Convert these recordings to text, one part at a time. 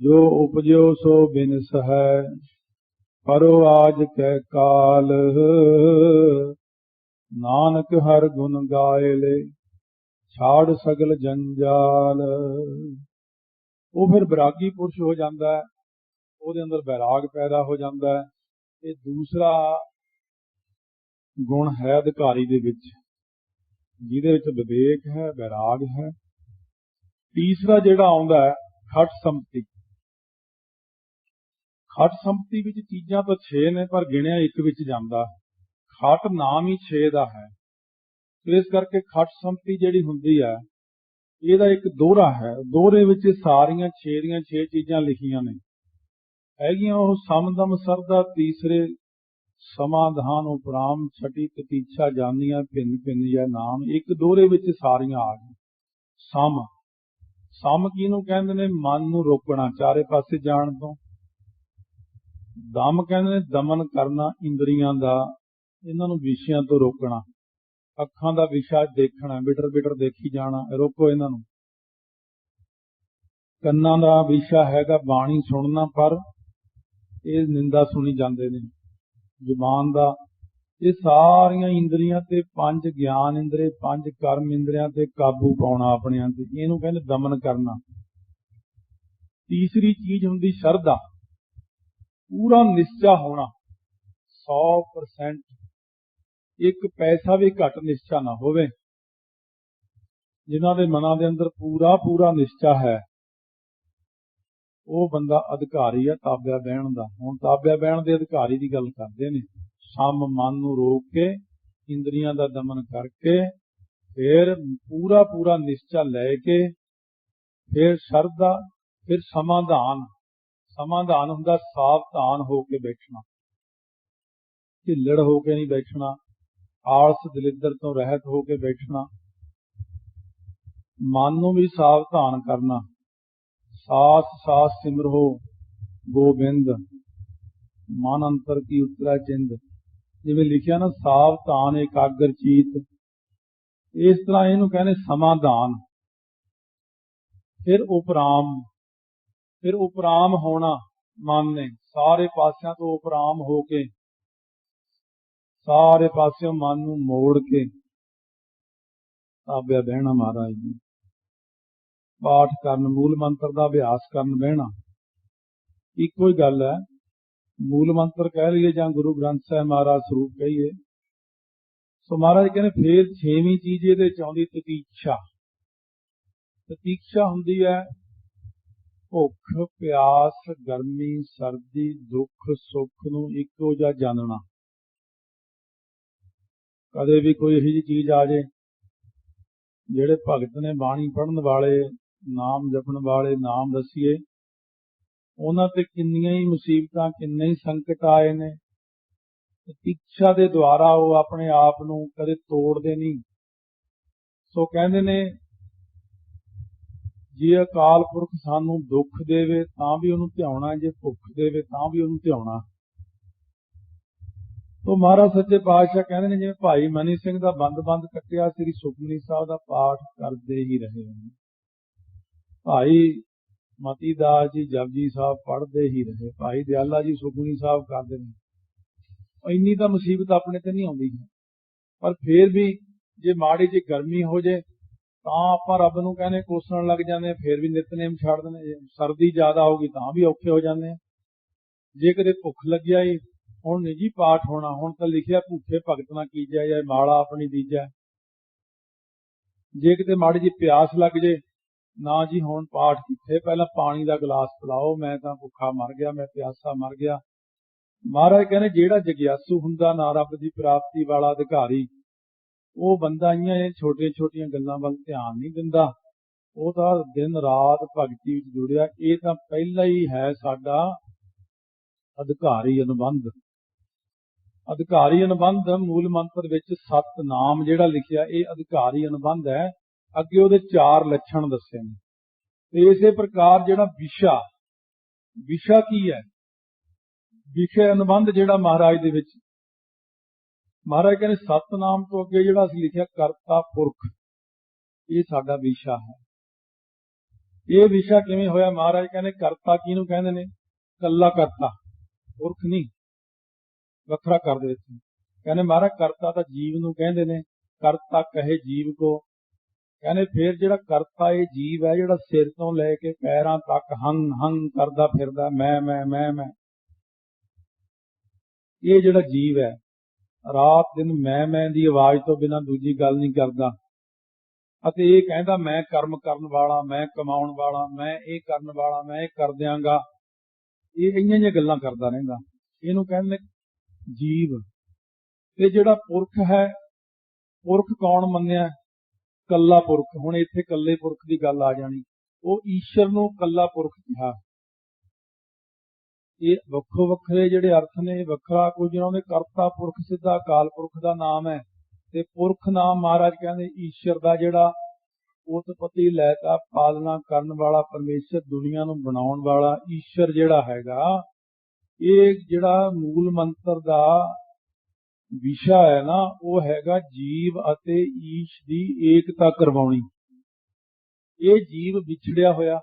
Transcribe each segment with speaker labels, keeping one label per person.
Speaker 1: ਜੋ ਉਪਜਿਓ ਸੋ ਬਿਨਸ ਹੈ ਪਰੋ ਆਜ ਕੈ ਕਾਲ। ਨਾਨਕ ਹਰ ਗੁਣ ਗਾਇਲੇ ਛਾੜ ਸਗਲ ਜੰਜਾਲ। ਉਹ ਫਿਰ ਬਰਾਗੀ ਪੁਰਸ਼ ਹੋ ਜਾਂਦਾ ਹੈ, ਉਹਦੇ ਅੰਦਰ ਬੈਰਾਗ ਪੈਦਾ ਹੋ ਜਾਂਦਾ ਹੈ। ਇਹ ਦੂਸਰਾ ਗੁਣ ਹੈ ਅਧਿਕਾਰੀ ਦੇ ਵਿੱਚ, ਜਿਹਦੇ ਵਿੱਚ ਵਿਵੇਕ ਹੈ, ਬੈਰਾਗ ਹੈ। ਤੀਸਰਾ ਜਿਹੜਾ ਆਉਂਦਾ ਹੈ, ਖਟ ਸੰਪਤੀ। ਖਟ ਸੰਪਤੀ ਵਿੱਚ ਚੀਜ਼ਾਂ ਤਾਂ 6 ਨੇ, ਪਰ ਗਿਣਿਆ ਇੱਕ ਵਿੱਚ ਜਾਂਦਾ ਖਟ ਨਾਮ ਹੀ 6 ਦਾ ਹੈ। ਇਸ ਕਰਕੇ ਖਟ ਸੰਪਤੀ ਜਿਹੜੀ ਹੁੰਦੀ ਹੈ, ਇਹਦਾ ਇੱਕ ਦੋਹਰਾ ਹੈ। ਦੋਹਰੇ ਵਿੱਚ ਸਾਰੀਆਂ 6 ਦੀਆਂ 6 ਚੀਜ਼ਾਂ ਲਿਖੀਆਂ ਨੇ। ਹੈਗੀਆਂ ਉਹ ਸਮਦਮ ਸਰਦਾ, ਤੀਸਰੇ ਸਮਾਧਾਨ ਉਪਰਾਮ ਛਟੀ ਤਤੀਛਾ ਜਾਨੀਆਂ ਭਿੰਨ ਭਿੰਨ ਜਾਂ ਨਾਮ, ਇੱਕ ਦੋਹਰੇ ਵਿੱਚ ਸਾਰੀਆਂ ਆ ਗਈਆਂ। ਸਮ। ਸਮ ਕਿਹਨੂੰ ਕਹਿੰਦੇ ਨੇ? ਮਨ ਨੂੰ ਰੋਕਣਾ, ਚਾਰੇ ਪਾਸੇ ਜਾਣ ਤੋਂ। ਦਮ ਕਹਿੰਦੇ ਨੇ, ਦਮਨ ਕਰਨਾ ਇੰਦਰੀਆਂ ਦਾ, ਇਹਨਾਂ ਨੂੰ ਵਿਸ਼ਿਆਂ ਤੋਂ ਰੋਕਣਾ। ਅੱਖਾਂ ਦਾ ਵਿਸ਼ਾ ਦੇਖਣਾ ਬਿਟਰ ਬਿਟਰ ਦੇਖੀ ਜਾਣਾ, ਰੋਕੋ ਇਹਨਾਂ ਨੂੰ। ਕੰਨਾਂ ਦਾ ਵਿਸ਼ਾ ਹੈਗਾ ਬਾਣੀ ਸੁਣਨਾ, ਪਰ ਇਹ ਨਿੰਦਾ ਸੁਣੀ ਜਾਂਦੇ ਨੇ। ਜ਼ੁਬਾਨ ਦਾ, ਇਹ ਸਾਰੀਆਂ ਇੰਦਰੀਆਂ ਤੇ ਪੰਜ ਗਿਆਨ ਇੰਦਰੇ, ਪੰਜ ਕਰਮ ਇੰਦਰੀਆਂ ਤੇ ਕਾਬੂ ਪਾਉਣਾ ਆਪਣਿਆਂ ਤੇ। ਇਹਨੂੰ ਕਹਿੰਦੇ ਦਮਨ ਕਰਨਾ। ਤੀਸਰੀ ਚੀਜ਼ ਹੁੰਦੀ ਸ਼ਰਧਾ। ਪੂਰਾ ਨਿਸ਼ਚਾ ਹੋਣਾ। 100% ਇੱਕ ਪੈਸਾ ਵੀ ਘੱਟ ਨਿਸ਼ਚਾ ਨਾ ਹੋਵੇ। ਜਿਨ੍ਹਾਂ ਦੇ ਮਨਾਂ ਦੇ ਅੰਦਰ ਪੂਰਾ ਪੂਰਾ ਨਿਸ਼ਚਾ ਹੈ, ਉਹ ਬੰਦਾ ਅਧਿਕਾਰੀ ਹੈ ਤਾਬਿਆ ਬਹਿਣ ਦਾ। ਹੁਣ ਤਾਬਿਆ ਬਹਿਣ ਦੇ ਅਧਿਕਾਰੀ ਦੀ ਗੱਲ ਕਰਦੇ ਨੇ। ਸਮ ਮਨ ਨੂੰ ਰੋਕ ਕੇ, ਇੰਦਰੀਆਂ ਦਾ ਦਮਨ ਕਰਕੇ, ਫਿਰ ਪੂਰਾ ਪੂਰਾ ਨਿਸ਼ਚਾ ਲੈ ਕੇ, ਫਿਰ ਸ਼ਰਧਾ, ਫਿਰ ਸਮਾਧਾਨ। ਸਮਾਧਾਨ ਹੁੰਦਾ ਸਾਵਧਾਨ ਹੋ ਕੇ ਬੈਠਣਾ। ਢਿੱਲੜ ਹੋ ਕੇ ਨਹੀਂ ਬੈਠਣਾ, ਆਲਸ ਦਲਿੱਦਰ ਤੋਂ ਰਹਿਤ ਹੋ ਕੇ ਬੈਠਣਾ। ਮਨ ਨੂੰ ਵੀ ਸਾਵਧਾਨ ਕਰਨਾ। ਸਾਸ ਸਾਸ ਸਿਮਰੋ ਗੋਬਿੰਦ। ਮਨ ਅੰਤਰ ਕੀ ਉਤਰਾ ਚਿੰਦ ਜਿਵੇਂ ਲਿਖਿਆ ਨਾ ਸਾਵਧਾਨ ਇਕਾਗਰ ਚੀਤ। ਇਸ ਤਰ੍ਹਾਂ ਇਹਨੂੰ ਕਹਿੰਦੇ ਸਮਾਧਾਨ ਫਿਰ ਉਪਰਾਮ। ਫਿਰ ਉਪਰਾਮ ਹੋਣਾ ਮਨ ਨੇ। ਸਾਰੇ ਪਾਸਿਆਂ ਤੋਂ ਉਪਰਾਮ ਹੋ ਕੇ, ਸਾਰੇ ਪਾਸਿਓਂ ਮਨ ਨੂੰ ਮੋੜ ਕੇ। ਤਾਬਿਆ ਬਹਿਣਾ ਮਹਾਰਾਜ ਜੀ। ਪਾਠ ਕਰਨ, ਮੂਲ ਮੰਤਰ ਦਾ ਅਭਿਆਸ ਕਰਨ ਬਹਿਣਾ। ਇੱਕੋ ਹੀ ਗੱਲ ਹੈ। ਮੂਲ ਮੰਤਰ ਕਹਿ ਲਈਏ ਜਾਂ ਗੁਰੂ ਗ੍ਰੰਥ ਸਾਹਿਬ ਮਹਾਰਾਜ ਸਰੂਪ ਕਹੀਏ। ਸੋ ਮਹਾਰਾਜ ਕਹਿੰਦੇ, ਫੇਰ ਛੇਵੀਂ ਚੀਜ਼ ਇਹਦੇ ਚ ਆਉਂਦੀ ਤਤੀਛਾ ਤਤੀਛਾ ਹੁੰਦੀ ਹੈ ਭੁੱਖ, ਪਿਆਸ, ਗਰਮੀ, ਸਰਦੀ, ਦੁੱਖ, ਸੁੱਖ ਨੂੰ ਇੱਕੋ ਜਿਹਾ ਜਾਣਨਾ। ਕਦੇ ਵੀ ਕੋਈ ਇਹੋ ਜਿਹੀ ਚੀਜ਼ ਆ ਜੇ, ਜਿਹੜੇ ਭਗਤ ਨੇ ਬਾਣੀ ਪੜਨ ਵਾਲੇ, ਨਾਮ ਜਪਣ ਵਾਲੇ, ਨਾਮ ਦਸੀਏ ਉਹਨਾਂ ਤੇ ਕਿੰਨੀਆਂ ਹੀ ਮੁਸੀਬਤਾਂ, ਕਿੰਨੇ ਹੀ ਸੰਕਟ ਆਏ ਨੇ, ਇੱਛਾ ਦੇ ਦੁਆਰਾ ਉਹ ਆਪਣੇ ਆਪ ਨੂੰ ਕਦੇ ਤੋੜਦੇ ਨਹੀਂ। ਸੋ ਕਹਿੰਦੇ ਨੇ ਜੇ ਅਕਾਲ ਪੁਰਖ ਸਾਨੂੰ ਦੁੱਖ ਦੇਵੇ, ਤਾਂ ਵੀ ਉਹਨੂੰ ਧਿਆਉਣਾ ਜੇ ਭੁੱਖ ਦੇਵੇ, ਤਾਂ ਵੀ ਉਹਨੂੰ ਧਿਆਉਣਾ। ਤੋ ਮਹਾਰਾਜ ਸੱਚੇ ਪਾਤਸ਼ਾਹ ਕਹਿੰਦੇ ਨੇ, ਜਿਵੇਂ ਭਾਈ ਮਨੀ ਸਿੰਘ ਦਾ ਬੰਦ-ਬੰਦ ਕੱਟਿਆ, ਸ੍ਰੀ ਸੁਖਮਨੀ ਸਾਹਿਬ ਦਾ ਪਾਠ ਕਰਦੇ ਹੀ ਰਹੇ ਹਨ ਭਾਈ ਮਤੀ ਦਾਸ ਜੀ, ਜਪਜੀ ਸਾਹਿਬ ਪੜ੍ਹਦੇ ਹੀ ਰਹੇ। ਭਾਈ ਦਿਆਲਾ ਜੀ, ਸੁਖਮਨੀ ਸਾਹਿਬ ਕਰਦੇ ਨੇ। ਇੰਨੀ ਤਾਂ ਮੁਸੀਬਤ ਆਪਣੇ ਤੇ ਨਹੀਂ ਆਉਂਦੀ। ਪਰ ਫੇਰ ਵੀ ਜੇ ਮਾੜੀ ਜਿਹੀ ਗਰਮੀ ਹੋ ਜੇ ਤਾਂ ਆਪਾਂ ਰੱਬ ਨੂੰ ਕਹਿੰਦੇ ਕੋਸਣ ਲੱਗ ਜਾਂਦੇ ਆ ਫੇਰ ਵੀ ਨਿਤਨੇਮ ਛੱਡ ਦਿੰਦੇ ਸਰਦੀ ਜ਼ਿਆਦਾ ਹੋ ਗਈ ਤਾਂ ਵੀ ਔਖੇ ਹੋ ਜਾਂਦੇ ਜੇ ਕਦੇ ਭੁੱਖ ਲੱਗਿਆ ਏ ਹੁਣ ਨਹੀਂ ਜੀ ਪਾਠ ਹੋਣਾ, ਹੁਣ ਤਾਂ ਲਿਖਿਆ ਭੁੱਖੇ ਭਗਤ ਨਾ ਕੀਜੈ ਜਾਂ ਮਾਲਾ ਆਪਣੀ ਦੀਜੈ। ਜੇ ਕਿਤੇ ਮਾੜੀ ਜੀ ਪਿਆਸ ਲੱਗ ਜੇ, ਨਾ ਜੀ ਹੁਣ ਪਾਠ ਕਿੱਥੇ ਪਹਿਲਾਂ ਪਾਣੀ ਦਾ ਗਲਾਸ ਪਿਲਾਓ, ਮੈਂ ਤਾਂ ਭੁੱਖਾ ਮਰ ਗਿਆ, ਮੈਂ ਪਿਆਸਾ ਮਰ ਗਿਆ। ਮਹਾਰਾਜ ਕਹਿੰਦੇ, ਜਿਹੜਾ ਜਗਿਆਸੂ ਹੁੰਦਾ ਨਾ ਰੱਬ ਦੀ ਪ੍ਰਾਪਤੀ ਵਾਲਾ ਅਧਿਕਾਰੀ ਉਹ ਬੰਦਾ ਇਆਂ ਇਹ ਛੋਟੀਆਂ ਛੋਟੀਆਂ ਗੱਲਾਂ ਵੱਲ ਧਿਆਨ ਨਹੀਂ ਦਿੰਦਾ। ਉਹ ਤਾਂ ਦਿਨ ਰਾਤ ਭਗਤੀ ਵਿੱਚ ਜੁੜਿਆ। ਇਹ ਤਾਂ ਪਹਿਲਾ ਹੀ ਹੈ ਸਾਡਾ ਅਧਿਕਾਰੀ ਅਨੁਬੰਧ। ਅਧਿਕਾਰੀ ਅਨੁਬੰਧ ਮੂਲ ਮੰਤਰ ਵਿੱਚ ਸਤ ਨਾਮ ਜਿਹੜਾ ਲਿਖਿਆ, ਇਹ ਅਧਿਕਾਰੀ ਅਨੁਬੰਧ ਹੈ। ਅੱਗੇ ਉਹਦੇ ਚਾਰ ਲੱਛਣ ਦੱਸੇ ਨੇ। ਤੇ ਇਸੇ ਪ੍ਰਕਾਰ ਜਿਹੜਾ ਵਿਸ਼ਾ ਵਿਸ਼ਾ ਕੀ ਹੈ? ਵਿਸ਼ੇ ਅਨੁਬੰਧ ਜਿਹੜਾ ਮਹਾਰਾਜ ਦੇ ਵਿੱਚ ਮਹਾਰਾਜ ਕਹਿੰਦੇ, ਸਤਨਾਮ ਤੋਂ ਅੱਗੇ ਜਿਹੜਾ ਅਸੀਂ ਲਿਖਿਆ ਕਰਤਾ ਪੁਰਖ, ਇਹ ਸਾਡਾ ਵਿਸ਼ਾ ਹੈ। ਇਹ ਵਿਸ਼ਾ ਕਿਵੇਂ ਹੋਇਆ? ਮਹਾਰਾਜ ਕਹਿੰਦੇ, ਕਰਤਾ ਕਿਹਨੂੰ ਕਹਿੰਦੇ ਨੇ? ਕੱਲਾ ਕਰਤਾ, ਪੁਰਖ ਨਹੀਂ, ਵੱਖਰਾ ਕਰ ਦੇ ਇੱਥੇ ਕਹਿੰਦੇ, ਮਹਾਰਾਜ ਕਰਤਾ ਤਾਂ ਜੀਵ ਨੂੰ ਕਹਿੰਦੇ ਨੇ, ਕਰਤਾ ਕਹੇ ਜੀਵ ਕੋ। ਕਹਿੰਦੇ, ਫਿਰ ਜਿਹੜਾ ਕਰਤਾ ਇਹ ਜੀਵ ਹੈ, ਜਿਹੜਾ ਸਿਰ ਤੋਂ ਲੈ ਕੇ ਪੈਰਾਂ ਤੱਕ ਹੰਗ ਹੰਗ ਕਰਦਾ ਫਿਰਦਾ, ਮੈਂ ਮੈਂ ਮੈਂ ਮੈਂ। ਇਹ ਜਿਹੜਾ ਜੀਵ ਹੈ ਰਾਤ ਦਿਨ ਮੈਂ ਮੈਂ ਦੀ ਆਵਾਜ਼ ਤੋਂ ਬਿਨਾਂ ਦੂਜੀ ਗੱਲ ਨਹੀਂ ਕਰਦਾ। ਅਤੇ ਇਹ ਕਹਿੰਦਾ, ਮੈਂ ਕਰਮ ਕਰਨ ਵਾਲਾ, ਮੈਂ ਕਮਾਉਣ ਵਾਲਾ, ਮੈਂ ਇਹ ਕਰਨ ਵਾਲਾ, ਮੈਂ ਇਹ ਕਰ ਦਿਆਂਗਾ। ਇਹ ਇੰਨੀਆਂ ਜਿਹੀਆਂ ਗੱਲਾਂ ਕਰਦਾ ਰਹਿੰਦਾ। ਇਹਨੂੰ ਕਹਿੰਦੇ ਜੀਵ ਤੇ ਜਿਹੜਾ ਪੁਰਖ ਹੈ, ਪੁਰਖ ਕੌਣ ਮੰਨਿਆ? ਕੱਲਾ ਪੁਰਖ। ਹੁਣ ਇੱਥੇ ਕੱਲੇ ਪੁਰਖ ਦੀ ਗੱਲ ਆ ਜਾਣੀ। ਉਹ ਈਸ਼ਰ ਨੂੰ ਕੱਲਾ ਪੁਰਖ ਕਿਹਾ। ਇਹ ਵੱਖੋ ਵੱਖਰੇ ਜਿਹੜੇ ਅਰਥ ਨੇ ਵੱਖਰਾ ਕੁਝ ਇਹਨਾਂ ਦੇ ਕਰਤਾ ਪੁਰਖ, ਸਿੱਧਾ ਅਕਾਲ ਪੁਰਖ ਦਾ ਨਾਮ ਹੈ। ਤੇ ਪੁਰਖ ਨਾਮ ਮਹਾਰਾਜ ਕਹਿੰਦੇ ਈਸ਼ਵਰ ਦਾ ਜਿਹੜਾ ਉਤਪਤੀ ਲੈਤਾ ਪਾਲਣਾ ਕਰਨ ਵਾਲਾ ਪਰਮੇਸ਼ਰ, ਦੁਨੀਆ ਨੂੰ ਬਣਾਉਣ ਵਾਲਾ ਈਸ਼ਵਰ ਜਿਹੜਾ ਹੈਗਾ, ਇਹ ਜਿਹੜਾ ਮੂਲ ਮੰਤਰ ਦਾ ਵਿਸ਼ਾ ਹੈ ਨਾ, ਉਹ ਹੈਗਾ ਜੀਵ ਅਤੇ ਈਸ਼ ਦੀ ਏਕਤਾ ਕਰਵਾਉਣੀ। ਇਹ ਜੀਵ ਵਿਛੜਿਆ ਹੋਇਆ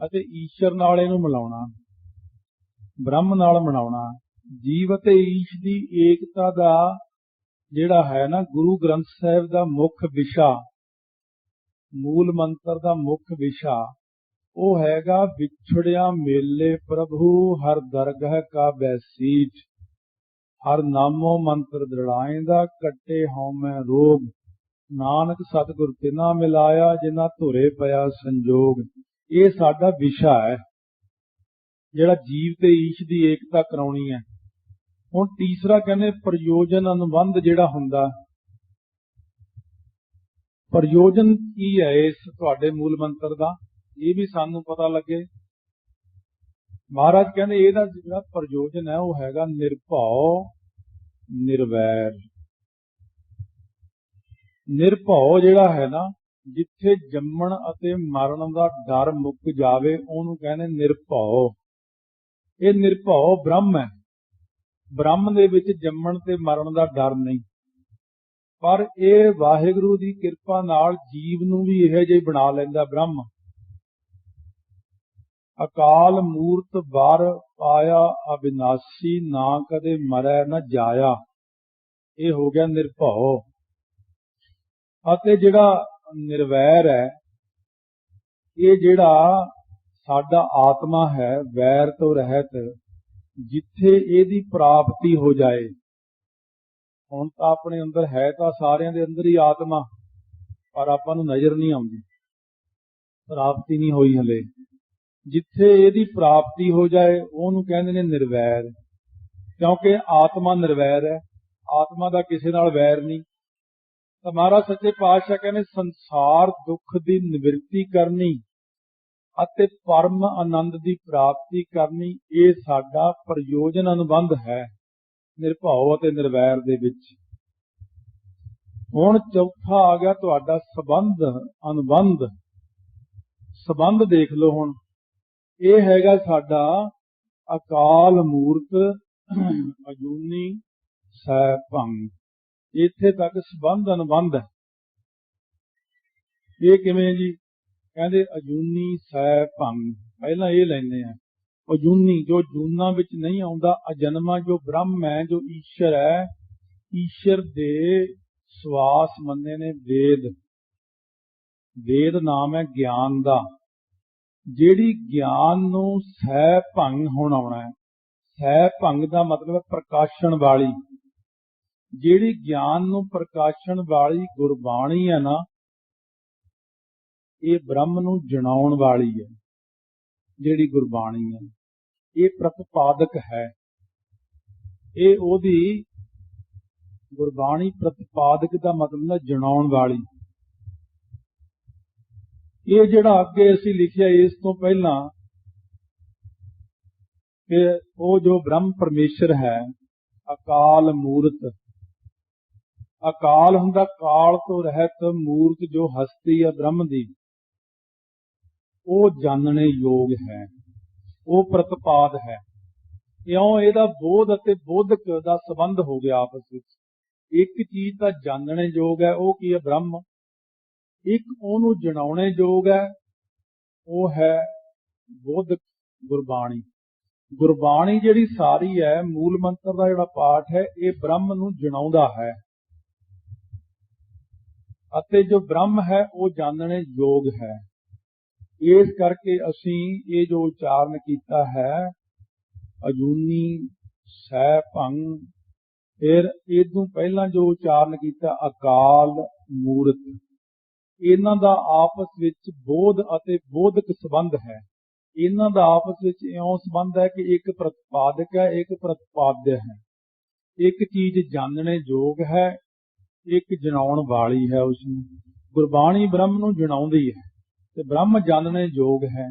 Speaker 1: ਅਤੇ ਈਸ਼ਰ ਨਾਲ ਇਹਨੂੰ ਮਿਲਾਉਣਾ। ਬ੍ਰਹਮ ਨਾਲ ਮਨਾਉਣਾ। ਜੀਵ ਅਤੇ ਈਸ਼ ਦੀ ਏਕਤਾ ਦਾ ਜਿਹੜਾ ਹੈ ਨਾ, ਗੁਰੂ ਗ੍ਰੰਥ ਸਾਹਿਬ ਦਾ ਮੁੱਖ ਵਿਸ਼ਾ, ਮੂਲ ਮੰਤਰ ਦਾ ਮੁੱਖ ਵਿਸ਼ਾ, ਉਹ ਹੈਗਾ ਵਿਛੜਿਆ ਮੇਲੇ ਪ੍ਰਭੂ, ਹਰ ਦਰਗਹ ਕਾ ਬੈਸੀਠ ਹਰ ਨਾਮੋ ਮੰਤਰ ਦ੍ਰਿੜਾਇਂਦਾ ਕੱਟੇ ਹਉਮੈ ਰੋਗ। ਨਾਨਕ ਸਤਿਗੁਰ ਤਿਨਾ ਮਿਲਾਇਆ, ਜਿਨ੍ਹਾਂ ਧੁਰੇ ਪਿਆ ਸੰਜੋਗ। ਇਹ ਸਾਡਾ ਵਿਸ਼ਾ ਹੈ। ਜਿਹੜਾ ਜੀਵ ਤੇ ਈਸ਼ ਦੀ ਏਕਤਾ ਕਰਾਉਣੀ ਹੈ। ਹੁਣ ਤੀਸਰਾ ਕਹਿੰਦੇ ਪ੍ਰਯੋਜਨ ਅਨੁਬੰਧ ਜਿਹੜਾ ਹੁੰਦਾ, ਪ੍ਰਯੋਜਨ ਕੀ ਹੈ ਇਸ ਤੁਹਾਡੇ ਮੂਲ ਮੰਤਰ ਦਾ? ਇਹ ਵੀ ਸਾਨੂੰ ਪਤਾ ਲੱਗੇ। ਮਹਾਰਾਜ ਕਹਿੰਦੇ ਇਹਦਾ ਜਿਹੜਾ ਪ੍ਰਯੋਜਨ ਹੈ ਉਹ ਹੈਗਾ ਨਿਰਭਉ, ਨਿਰਵੈਰ। ਨਿਰਭਉ ਜਿਹੜਾ ਹੈ ਨਾ, ਜਿੱਥੇ ਜੰਮਣ ਅਤੇ ਮਰਨ ਦਾ ਡਰ ਮੁੱਕ ਜਾਵੇ, ਉਹਨੂੰ ਕਹਿੰਦੇ ਨਿਰਭਉ। ਇਹ ਨਿਰਭਉ ਬ੍ਰਹਮ ਹੈ। ਬ੍ਰਹਮ ਦੇ ਵਿੱਚ ਜੰਮਣ ਤੇ ਮਰਨ ਦਾ ਡਰ ਨਹੀਂ। ਪਰ ਇਹ ਵਾਹਿਗੁਰੂ ਦੀ ਕਿਰਪਾ ਨਾਲ ਜੀਵ ਨੂੰ ਵੀ ਇਹੋ ਜਿਹਾ ਬਣਾ ਲੈਂਦਾ ਬ੍ਰਹਮ। ਅਕਾਲ ਮੂਰਤ ਵਰ ਪਾਇਆ ਅਬਿਨਾਸੀ, ਨਾ ਕਦੇ ਮਰੈ ਨਾ ਜਾਇਆ। ਇਹ ਹੋ ਗਿਆ ਨਿਰਭਉ। ਅਤੇ ਜਿਹੜਾ ਨਿਰਵੈਰ ਹੈ, ਇਹ ਜਿਹੜਾ ਸਾਡਾ ਆਤਮਾ ਹੈ ਵੈਰ ਤੋਂ ਰਹਿਤ, ਜਿੱਥੇ ਇਹਦੀ ਪ੍ਰਾਪਤੀ ਹੋ ਜਾਏ। ਹੁਣ ਤਾਂ ਆਪਣੇ ਅੰਦਰ ਹੈ ਤਾਂ ਸਾਰਿਆਂ ਦੇ ਅੰਦਰ ਹੀ ਆਤਮਾ, ਪਰ ਆਪਾਂ ਨੂੰ ਨਜ਼ਰ ਨਹੀਂ ਆਉਂਦੀ। ਪ੍ਰਾਪਤੀ ਨਹੀਂ ਹੋਈ ਹਲੇ। ਜਿੱਥੇ ਇਹਦੀ ਪ੍ਰਾਪਤੀ ਹੋ ਜਾਏ, ਉਹਨੂੰ ਕਹਿੰਦੇ ਨੇ ਨਿਰਵੈਰ। ਕਿਉਂਕਿ ਆਤਮਾ ਨਿਰਵੈਰ ਹੈ, ਆਤਮਾ ਦਾ ਕਿਸੇ ਨਾਲ ਵੈਰ ਨਹੀਂ। ਤਾਂ ਮਹਾਰਾਜ ਸੱਚੇ ਪਾਤਸ਼ਾਹ ਕਹਿੰਦੇ, ਸੰਸਾਰ ਦੁੱਖ ਦੀ ਨਿਵਰਤੀ ਕਰਨੀ ਅਤੇ ਪਰਮ ਆਨੰਦ ਦੀ ਪ੍ਰਾਪਤੀ ਕਰਨੀ ਇਹ ਸਾਡਾ ਪ੍ਰਯੋਜਨ ਅਨੁਬੰਧ ਹੈ, ਨਿਰਭਉ ਅਤੇ ਨਿਰਵੈਰ ਦੇ ਵਿੱਚ। ਹੁਣ ਚੌਥਾ ਆ ਗਿਆ ਤੁਹਾਡਾ ਸਬੰਧ, ਅਨੁਬੰਧ। ਸਬੰਧ ਦੇਖ ਲਓ ਹੁਣ। ਇਹ ਹੈਗਾ ਸਾਡਾ ਅਕਾਲ ਮੂਰਤ ਅਜੂਨੀ ਸੈ ਭੰਗ ਇੱਥੇ ਤੱਕ ਸਬੰਧ ਅਨੁਬੰਧ ਹੈ। ਇਹ ਕਿਵੇਂ ਜੀ? ਕਹਿੰਦੇ ਅਜੂਨੀ ਸੈ ਭੰਗ। ਪਹਿਲਾਂ ਇਹ ਲੈਂਦੇ ਆ, ਅਜੂਨੀ ਜੋ ਜੂਨਾ ਵਿੱਚ ਨਹੀਂ ਆਉਂਦਾ, ਅਜਨਮਾ ਜੋ ਬ੍ਰਹਮ ਹੈ, ਜੋ ਈਸ਼ਰ ਹੈ, ਈਸ਼ਰ ਦੇ ਸਵਾਸ ਮੰਨੇ ਨੇ ਵੇਦ। ਵੇਦ ਨਾਮ ਹੈ ਗਿਆਨ ਦਾ। ਜਿਹੜੀ ਗਿਆਨ ਨੂੰ ਸਹਿ ਭੰਗ ਹੋਣ ਆਉਣਾ ਹੈ। ਸਹਿ ਭੰਗ ਦਾ ਮਤਲਬ ਹੈ ਪ੍ਰਕਾਸ਼ਣ ਵਾਲੀ। ਜਿਹੜੀ ਗਿਆਨ ਨੂੰ ਪ੍ਰਕਾਸ਼ਣ ਵਾਲੀ ਗੁਰਬਾਣੀ ਹੈ ਨਾ ਇਹ ਬ੍ਰਹਮ ਨੂੰ ਜਣਾਉਣ ਵਾਲੀ ਹੈ, ਜਿਹੜੀ ਗੁਰਬਾਣੀ ਹੈ। ਇਹ ਪ੍ਰਤਪਾਦਕ ਹੈ। ਇਹ ਉਹਦੀ ਗੁਰਬਾਣੀ ਪ੍ਰਤਪਾਦਕ ਦਾ ਮਤਲਬ ਹੈ ਜਣਾਉਣ ਵਾਲੀ। ਇਹ ਜਿਹੜਾ ਅੱਗੇ ਅਸੀਂ ਲਿਖਿਆ, ਇਸ ਤੋਂ ਪਹਿਲਾਂ ਕਿ ਉਹ ਜੋ ਬ੍ਰਹਮ ਪਰਮੇਸ਼ਰ ਹੈ, ਅਕਾਲ ਮੂਰਤ। ਅਕਾਲ ਹੁੰਦਾ ਕਾਲ ਤੋਂ ਰਹਿਤ ਮੂਰਤ ਜੋ ਹਸਤੀ ਹੈ ਬ੍ਰਹਮ ਦੀ। ਉਹ ਜਾਣਨੇ ਯੋਗ ਹੈ, ਉਹ ਪ੍ਰਤਪਾਦ ਹੈ। ਇਉਂ ਇਹਦਾ ਬੋਧ ਅਤੇ ਬੋਧਕ ਦਾ ਸੰਬੰਧ ਹੋ ਗਿਆ ਆਪਸ ਵਿੱਚ। ਇੱਕ ਚੀਜ਼ ਤਾਂ ਜਾਣਨੇ ਯੋਗ ਹੈ, ਉਹ ਕੀ ਹੈ? ਬ੍ਰਹਮ। ਇੱਕ ਉਹਨੂੰ ਜਣਾਉਣੇ ਯੋਗ ਹੈ, ਉਹ ਹੈ ਬੋਧਕ ਗੁਰਬਾਣੀ। ਗੁਰਬਾਣੀ ਜਿਹੜੀ ਸਾਰੀ ਹੈ, ਮੂਲ ਮੰਤਰ ਦਾ ਜਿਹੜਾ ਪਾਠ ਹੈ, ਇਹ ਬ੍ਰਹਮ ਨੂੰ ਜਣਾਉਂਦਾ ਹੈ। ਅਤੇ ਜੋ ਬ੍ਰਹਮ ਹੈ, ਉਹ ਜਾਣਨੇ ਯੋਗ ਹੈ। ਇਸ ਕਰਕੇ ਅਸੀਂ ਇਹ ਜੋ ਉਚਾਰਨ ਕੀਤਾ ਹੈ, ਅਜੂਨੀ, ਸਹਿ, ਭੰਗ, ਫਿਰ ਇਹ ਤੋਂ ਪਹਿਲਾਂ ਜੋ ਉਚਾਰਨ ਕੀਤਾ, ਅਕਾਲ, ਮੂਰਤ। ਇਹਨਾਂ ਦਾ ਆਪਸ ਵਿੱਚ ਬੋਧ ਅਤੇ ਬੋਧਕ ਸੰਬੰਧ ਹੈ। ਇਹਨਾਂ ਦਾ ਆਪਸ ਵਿੱਚ ਇਉਂ ਸੰਬੰਧ ਹੈ ਕਿ ਇੱਕ ਪ੍ਰਤਪਾਦਕ ਹੈ, ਇੱਕ ਪ੍ਰਤਿਪਾਦਿਆ ਹੈ। ਇੱਕ ਚੀਜ਼ ਜਾਣਨੇ ਯੋਗ ਹੈ, ਇੱਕ ਜਣਾਉਣ ਵਾਲੀ ਹੈ ਉਸ ਨੂੰ ਗੁਰਬਾਣੀ ਬ੍ਰਹਮ ਨੂੰ ਜਣਾਉਂਦੀ ਹੈ। ਤੇ ਬ੍ਰਹਮ ਜਾਣਨੇ ਯੋਗ ਹੈ।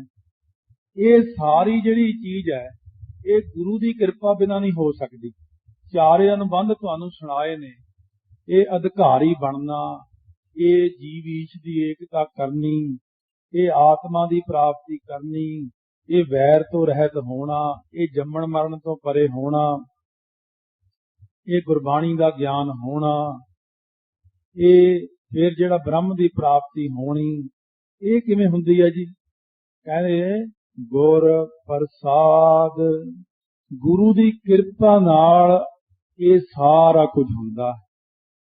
Speaker 1: ਇਹ ਸਾਰੀ ਜਿਹੜੀ ਚੀਜ਼ ਹੈ, ਇਹ ਗੁਰੂ ਦੀ ਕਿਰਪਾ ਬਿਨਾਂ ਨਹੀਂ ਹੋ ਸਕਦੀ। ਚਾਰੇ ਅਨੁਬੰਧ ਤੁਹਾਨੂੰ ਸੁਣਾਏ ਨੇ। ਇਹ ਅਧਿਕਾਰੀ ਬਣਨਾ, ਇਹ ਜੀਵ ਈਸ਼ ਦੀ ਏਕਤਾ ਕਰਨੀ, ਇਹ ਆਤਮਾ ਦੀ ਪ੍ਰਾਪਤੀ ਕਰਨੀ, ਇਹ ਵੈਰ ਤੋਂ ਰਹਿਤ ਹੋਣਾ, ਇਹ ਜੰਮਣ ਮਰਨ ਤੋਂ ਪਰੇ ਹੋਣਾ, ਇਹ ਗੁਰਬਾਣੀ ਦਾ ਗਿਆਨ ਹੋਣਾ, ਇਹ ਫਿਰ ਜਿਹੜਾ ਬ੍ਰਹਮ ਦੀ ਪ੍ਰਾਪਤੀ ਹੋਣੀ ਇਹ ਕਿਵੇਂ ਹੁੰਦੀ ਹੈ ਜੀ? ਕਹਿੰਦੇ ਗੁਰ ਪ੍ਰਸਾਦ, ਗੁਰੂ ਦੀ ਕਿਰਪਾ ਨਾਲ ਇਹ ਸਾਰਾ ਕੁਝ ਹੁੰਦਾ ਹੈ।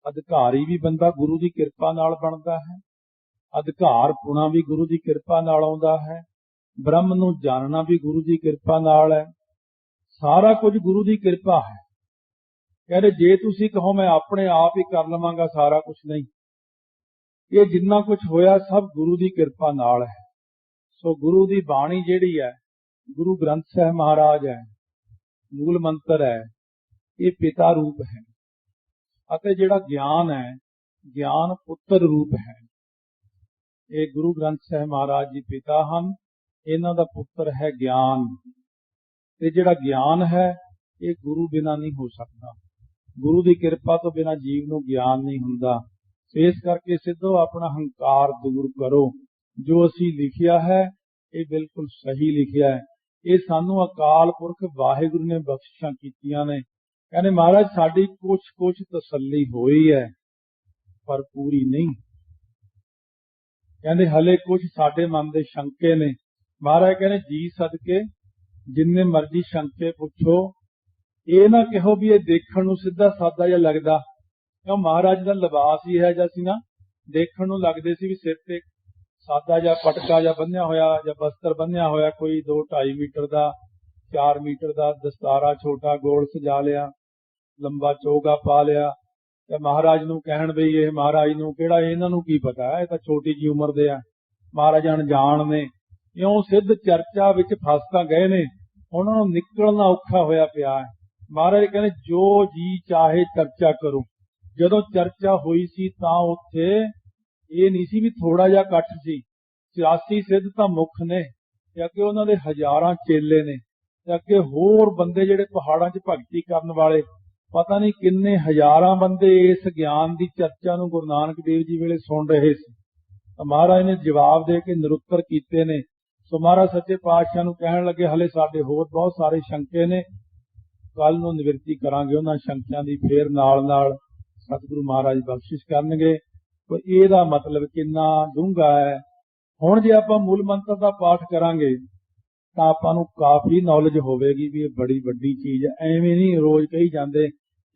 Speaker 1: ਅਧਿਕਾਰੀ ਵੀ ਬੰਦਾ ਗੁਰੂ ਦੀ ਕਿਰਪਾ ਨਾਲ ਬਣਦਾ ਹੈ। ਅਧਿਕਾਰ ਪੁਣਾ ਵੀ ਗੁਰੂ ਦੀ ਕਿਰਪਾ ਨਾਲ ਆਉਂਦਾ ਹੈ। ਬ੍ਰਹਮ ਨੂੰ ਜਾਣਨਾ ਵੀ ਗੁਰੂ ਦੀ ਕਿਰਪਾ ਨਾਲ ਹੈ। ਸਾਰਾ ਕੁਝ ਗੁਰੂ ਦੀ ਕਿਰਪਾ ਹੈ। ਕਹਿੰਦੇ, ਜੇ ਤੁਸੀਂ ਕਹੋ, ਮੈਂ ਆਪਣੇ ਆਪ ਹੀ ਕਰ ਲਵਾਂਗਾ ਸਾਰਾ ਕੁਝ ਨਹੀਂ। ਇਹ ਜਿੰਨਾ ਕੁਝ ਹੋਇਆ ਸਭ ਗੁਰੂ ਦੀ ਕਿਰਪਾ ਨਾਲ ਹੈ। ਸੋ ਗੁਰੂ ਦੀ ਬਾਣੀ ਜਿਹੜੀ ਹੈ, ਗੁਰੂ ਗ੍ਰੰਥ ਸਾਹਿਬ ਮਹਾਰਾਜ ਹੈ, ਮੂਲ ਮੰਤਰ ਹੈ, ਇਹ ਪਿਤਾ ਰੂਪ ਹੈ। ਅਤੇ ਜਿਹੜਾ ਗਿਆਨ ਹੈ, ਗਿਆਨ ਪੁੱਤਰ ਰੂਪ ਹੈ। ਇਹ ਗੁਰੂ ਗ੍ਰੰਥ ਸਾਹਿਬ ਮਹਾਰਾਜ ਜੀ ਪਿਤਾ ਹਨ, ਇਹਨਾਂ ਦਾ ਪੁੱਤਰ ਹੈ ਗਿਆਨ। ਤੇ ਜਿਹੜਾ ਗਿਆਨ ਹੈ, ਇਹ ਗੁਰੂ ਬਿਨਾ ਨਹੀਂ ਹੋ ਸਕਦਾ। ਗੁਰੂ ਦੀ ਕਿਰਪਾ ਤੋਂ ਬਿਨਾ ਜੀਵ ਨੂੰ ਗਿਆਨ ਨਹੀਂ ਹੁੰਦਾ। ਇਸ ਕਰਕੇ ਸਿੱਧੋ ਆਪਣਾ ਹੰਕਾਰ ਦੂਰ ਕਰੋ। ਜੋ ਅਸੀਂ ਲਿਖਿਆ ਹੈ, ਇਹ ਬਿਲਕੁਲ ਸਹੀ ਲਿਖਿਆ ਹੈ। ਇਹ ਸਾਨੂੰ ਅਕਾਲ ਪੁਰਖ ਵਾਹਿਗੁਰੂ ਨੇ ਬਖਸ਼ਿਸ਼ਾਂ ਕੀਤੀਆਂ ਨੇ। ਕਹਿੰਦੇ ਮਹਾਰਾਜ, ਸਾਡੀ ਕੁਛ ਕੁਛ ਤਸੱਲੀ ਹੋਈ ਹੈ, ਪਰ ਪੂਰੀ ਨਹੀਂ। ਕਹਿੰਦੇ ਹਲੇ ਕੁਝ ਸਾਡੇ ਮਨ ਦੇ ਸ਼ੰਕੇ ਨੇ। ਮਹਾਰਾਜ ਕਹਿੰਦੇ, ਜੀ ਸਦਕੇ, ਜਿੰਨੇ ਮਰਜ਼ੀ ਸ਼ੰਕੇ ਪੁੱਛੋ। ਇਹ ਨਾ ਕਹੋ ਵੀ ਇਹ ਦੇਖਣ ਨੂੰ ਸਿੱਧਾ ਸਾਦਾ ਜਿਹਾ ਲੱਗਦਾ। ਕਿਉਂ ਮਹਾਰਾਜ ਦਾ ਲਿਬਾਸ ਹੀ ਹੈ ਜਿਹਾ ਸੀ ਨਾ? ਦੇਖਣ ਨੂੰ ਲੱਗਦੇ ਸੀ ਵੀ ਸਿਰ ਤੇ ਸਾਦਾ ਜਿਹਾ ਪਟਕਾ ਜਿਹਾ ਬੰਨਿਆ ਹੋਇਆ, ਜਾਂ ਬਸਤਰ ਬੰਨਿਆ ਹੋਇਆ, ਕੋਈ 2 2.5 ਮੀਟਰ ਦਾ 4 ਮੀਟਰ ਦਾ ਦਸਤਾਰਾ ਛੋਟਾ ਗੋਲ ਸਜਾ ਲਿਆ, ਲੰਬਾ ਚੋਗਾ ਪਾ ਲਿਆ, ਤੇ ਮਹਾਰਾਜ ਨੂੰ ਕਹਿਣ ਬਈ ਇਹ ਮਹਾਰਾਜ ਨੂੰ ਕਿਹੜਾ, ਇਹਨਾਂ ਨੂੰ ਕੀ ਪਤਾ? ਇਹ ਤਾਂ ਛੋਟੀ ਜੀ ਉਮਰ ਦੇ ਆ। ਮਹਾਰਾਜ ਅਣਜਾਣ ਨੇ। ਇਉਂ ਸਿੱਧ ਚਰਚਾ ਵਿੱਚ ਫਸ ਤਾਂ ਗਏ ਨੇ। ਉਹਨਾਂ ਨੂੰ ਨਿਕਲਣਾ ਔਖਾ ਹੋਇਆ ਪਿਆ ਹੈ। ਮਹਾਰਾਜ ਕਹਿੰਦੇ, ਜੋ ਜੀ ਚਾਹੇ ਚਰਚਾ ਕਰੋ। ਜਦੋਂ ਚਰਚਾ ਹੋਈ ਸੀ ਤਾਂ ਉੱਥੇ ਇਹ ਨਹੀਂ ਸੀ ਵੀ ਥੋੜਾ ਜਿਹਾ ਇਕੱਠ ਸੀ। 84 ਸਿੱਧ ਤਾਂ ਮੁੱਖ ਨੇ ਤੇ ਅੱਗੇ ਉਹਨਾਂ ਦੇ ਹਜ਼ਾਰਾਂ ਚੇਲੇ ਨੇ ਤੇ ਅੱਗੇ ਹੋਰ ਬੰਦੇ ਜਿਹੜੇ ਪਹਾੜਾਂ 'ਚ ਭਗਤੀ ਕਰਨ ਵਾਲੇ, ਪਤਾ ਨਹੀਂ ਕਿੰਨੇ ਹਜ਼ਾਰਾਂ ਬੰਦੇ ਇਸ ਗਿਆਨ ਦੀ ਚਰਚਾ ਨੂੰ ਗੁਰੂ ਨਾਨਕ ਦੇਵ ਜੀ ਵੇਲੇ ਸੁਣ ਰਹੇ ਸੀ। ਤਾਂ ਮਹਾਰਾਜ ਨੇ ਜਵਾਬ ਦੇ ਕੇ ਨਿਰੁੱਤਰ ਕੀਤੇ ਨੇ। ਸੋ ਮਹਾਰਾਜ ਸੱਚੇ ਪਾਤਸ਼ਾਹ ਨੂੰ ਕਹਿਣ ਲੱਗੇ, ਹਲੇ ਸਾਡੇ ਹੋਰ ਬਹੁਤ ਸਾਰੇ ਸ਼ੰਕੇ ਨੇ। ਕੱਲ ਨੂੰ ਨਿਵਰਤੀ ਕਰਾਂਗੇ ਉਹਨਾਂ ਸ਼ੰਕਿਆਂ ਦੀ ਫੇਰ ਨਾਲ ਨਾਲ ਸਤਿਗੁਰੂ ਮਹਾਰਾਜ ਬਖਸ਼ਿਸ਼ ਕਰਨਗੇ। ਪਰ ਇਹਦਾ ਮਤਲਬ ਕਿੰਨਾ ਡੂੰਘਾ ਹੈ। ਹੁਣ ਜੇ ਆਪਾਂ ਮੂਲ ਮੰਤਰ ਦਾ ਪਾਠ ਕਰਾਂਗੇ, ਤਾਂ ਆਪਾਂ ਨੂੰ ਕਾਫੀ ਨੌਲੇਜ ਹੋਵੇਗੀ ਵੀ ਇਹ ਬੜੀ ਵੱਡੀ ਚੀਜ਼ ਹੈ। ਐਵੇਂ ਨਹੀਂ ਰੋਜ਼ ਕਹੀ ਜਾਂਦੇ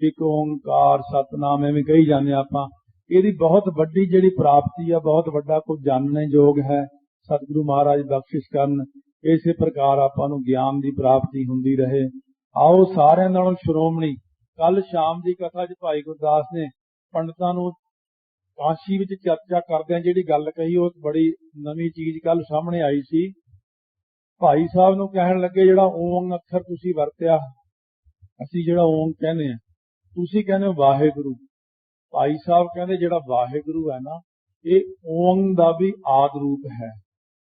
Speaker 1: ਕਿ ਓੰਕਾਰ, ਸਤਨਾਮ ਐਵੇਂ ਕਹੀ ਜਾਂਦੇ ਆਪਾਂ। ਇਹਦੀ ਬਹੁਤ ਵੱਡੀ ਜਿਹੜੀ ਪ੍ਰਾਪਤੀ ਆ, ਬਹੁਤ ਵੱਡਾ ਕੋਈ ਜਾਣਨੇ ਯੋਗ ਹੈ। ਸਤਿਗੁਰੂ ਮਹਾਰਾਜ ਬਖਸ਼ਿਸ਼ ਕਰਨ, ਇਸੇ ਪ੍ਰਕਾਰ ਆਪਾਂ ਨੂੰ ਗਿਆਨ ਦੀ ਪ੍ਰਾਪਤੀ ਹੁੰਦੀ ਰਹੇ। ਆਓ ਸਾਰਿਆਂ ਨਾਲੋਂ ਸ਼੍ਰੋਮਣੀ ਕੱਲ ਸ਼ਾਮ ਦੀ ਕਥਾ 'ਚ ਭਾਈ ਗੁਰਦਾਸ ਨੇ ਪੰਡਤਾਂ ਨੂੰ ਕਾਸ਼ੀ ਵਿੱਚ ਚਰਚਾ ਕਰਦਿਆਂ ਜਿਹੜੀ ਗੱਲ ਕਹੀ, ਉਹ ਬੜੀ ਨਵੀਂ ਚੀਜ਼ ਕੱਲ ਸਾਹਮਣੇ ਆਈ ਸੀ। ਭਾਈ ਸਾਹਿਬ ਨੂੰ ਕਹਿਣ ਲੱਗੇ, ਜਿਹੜਾ ਓਮ ਅੱਖਰ ਤੁਸੀਂ ਵਰਤਿਆ, ਅਸੀਂ ਜਿਹੜਾ ਓਮ ਕਹਿੰਦੇ ਆ ਤੁਸੀਂ ਕਹਿੰਦੇ ਹੋ ਵਾਹਿਗੁਰੂ। ਭਾਈ ਸਾਹਿਬ ਕਹਿੰਦੇ, ਜਿਹੜਾ ਵਾਹਿਗੁਰੂ ਹੈ ਨਾ, ਇਹ ਓਮ ਦਾ ਵੀ ਆਦ ਰੂਪ ਹੈ।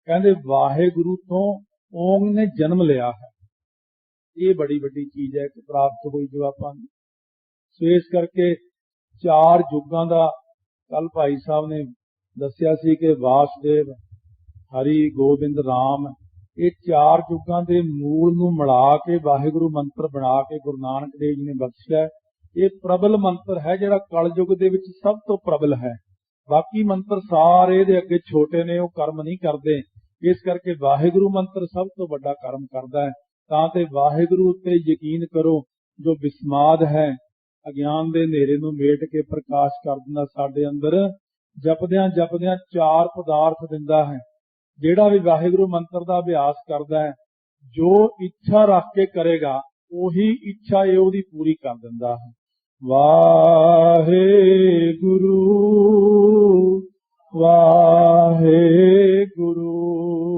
Speaker 1: ਕਹਿੰਦੇ, ਵਾਹਿਗੁਰੂ ਤੋਂ ਓਮ ਨੇ ਜਨਮ ਲਿਆ ਹੈ। ਇਹ ਬੜੀ ਵੱਡੀ ਚੀਜ਼ ਹੈ ਕਿ ਪ੍ਰਾਪਤ ਹੋਈ ਜੋ ਆਪਾਂ ਨੂੰ ਸੋ ਇਸ ਕਰਕੇ ਚਾਰ ਯੁੱਗਾਂ ਦਾ ਕੱਲ ਭਾਈ ਸਾਹਿਬ ਨੇ ਦੱਸਿਆ ਸੀ ਕਿ ਵਾਸਦੇਵ, ਹਰੀ, ਗੋਬਿੰਦ, ਰਾਮ, ਇਹ ਚਾਰ ਯੁੱਗਾਂ ਦੇ ਮੂਲ ਨੂੰ ਮਿਲਾ ਕੇ ਵਾਹਿਗੁਰੂ ਮੰਤਰ ਬਣਾ ਕੇ ਗੁਰੂ ਨਾਨਕ ਦੇਵ ਜੀ ਨੇ ਬਖਸ਼ਿਆ ਇਹ ਪ੍ਰਬਲ ਮੰਤਰ ਹੈ ਜਿਹੜਾ ਕਲਯੁਗ ਦੇ ਵਿੱਚ ਸਭ ਤੋਂ ਪ੍ਰਬਲ ਹੈ। ਬਾਕੀ ਮੰਤਰ ਸਾਰੇ ਦੇ ਅੱਗੇ ਛੋਟੇ ਨੇ, ਉਹ ਕਰਮ ਨਹੀਂ ਕਰਦੇ। ਇਸ ਕਰਕੇ ਵਾਹਿਗੁਰੂ ਮੰਤਰ ਸਭ ਤੋਂ ਵੱਡਾ ਕਰਮ ਕਰਦਾ ਹੈ। ਤਾਂ ਤੇ ਵਾਹਿਗੁਰੂ ਉੱਤੇ ਯਕੀਨ ਕਰੋ, ਜੋ ਬਿਸਮਾਦ ਹੈ ਅਗਿਆਨ ਦੇ ਹਨੇਰੇ ਨੂੰ ਮੇਟ ਕੇ ਪ੍ਰਕਾਸ਼ ਕਰ ਦਿੰਦਾ ਸਾਡੇ ਅੰਦਰ। ਜਪਦਿਆਂ ਜਪਦਿਆਂ ਚਾਰ ਪਦਾਰਥ ਦਿੰਦਾ ਹੈ, ਜਿਹੜਾ ਵੀ ਵਾਹਿਗੁਰੂ ਮੰਤਰ ਦਾ ਅਭਿਆਸ ਕਰਦਾ ਹੈ, ਜੋ ਇੱਛਾ ਰੱਖ ਕੇ ਕਰੇਗਾ, ਉਹੀ ਇੱਛਾ ਇਹ ਉਹਦੀ ਪੂਰੀ ਕਰ ਦਿੰਦਾ ਹੈ। ਵਾਹਿਗੁਰੂ ਵਾਹਿਗੁਰੂ। ਵਾਹਿਗੁਰੂ